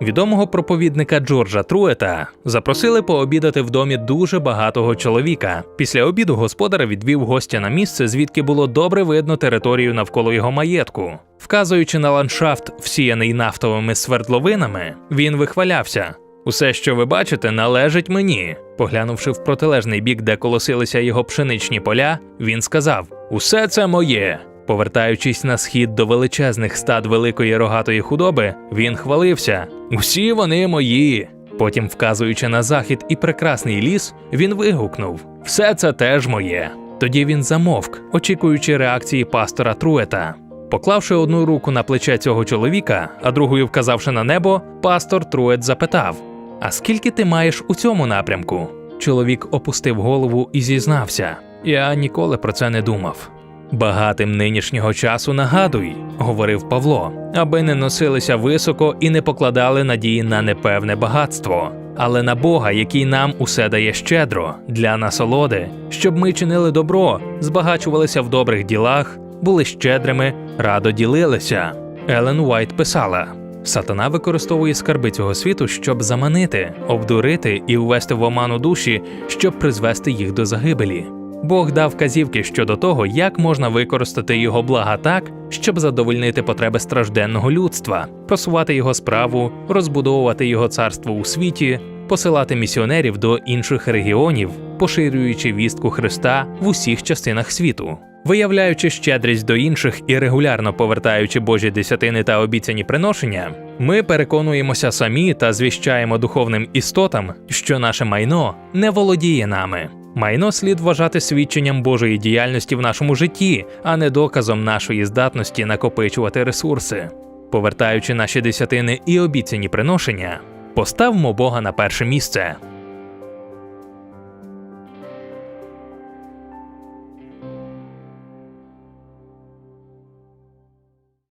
Відомого проповідника Джорджа Труета запросили пообідати в домі дуже багатого чоловіка. Після обіду господар відвів гостя на місце, звідки було добре видно територію навколо його маєтку. Вказуючи на ландшафт, всіяний нафтовими свердловинами, він вихвалявся. Усе, що ви бачите, належить мені. Поглянувши в протилежний бік, де колосилися його пшеничні поля, він сказав: Усе це моє. Повертаючись на схід до величезних стад великої рогатої худоби, він хвалився: Усі вони мої. Потім, вказуючи на захід і прекрасний ліс, він вигукнув: Все це теж моє. Тоді він замовк, очікуючи реакції пастора Труета. Поклавши одну руку на плече цього чоловіка, а другою вказавши на небо, пастор Трует запитав: А скільки ти маєш у цьому напрямку? Чоловік опустив голову і зізнався: Я ніколи про це не думав. Багатим нинішнього часу нагадуй, говорив Павло, аби не носилися високо і не покладали надії на непевне багатство, але на Бога, який нам усе дає щедро для насолоди, щоб ми чинили добро, збагачувалися в добрих ділах, були щедрими, радо ділилися. Елен Уайт писала: Сатана використовує скарби цього світу, щоб заманити, обдурити і ввести в оману душі, щоб призвести їх до загибелі. Бог дав вказівки щодо того, як можна використати його блага так, щоб задовольнити потреби стражденного людства, просувати його справу, розбудовувати його царство у світі, посилати місіонерів до інших регіонів, поширюючи вістку Христа в усіх частинах світу. Виявляючи щедрість до інших і регулярно повертаючи Божі десятини та обіцяні приношення, ми переконуємося самі та звіщаємо духовним істотам, що наше майно не володіє нами. Майно слід вважати свідченням Божої діяльності в нашому житті, а не доказом нашої здатності накопичувати ресурси. Повертаючи наші десятини і обіцяні приношення, поставмо Бога на перше місце.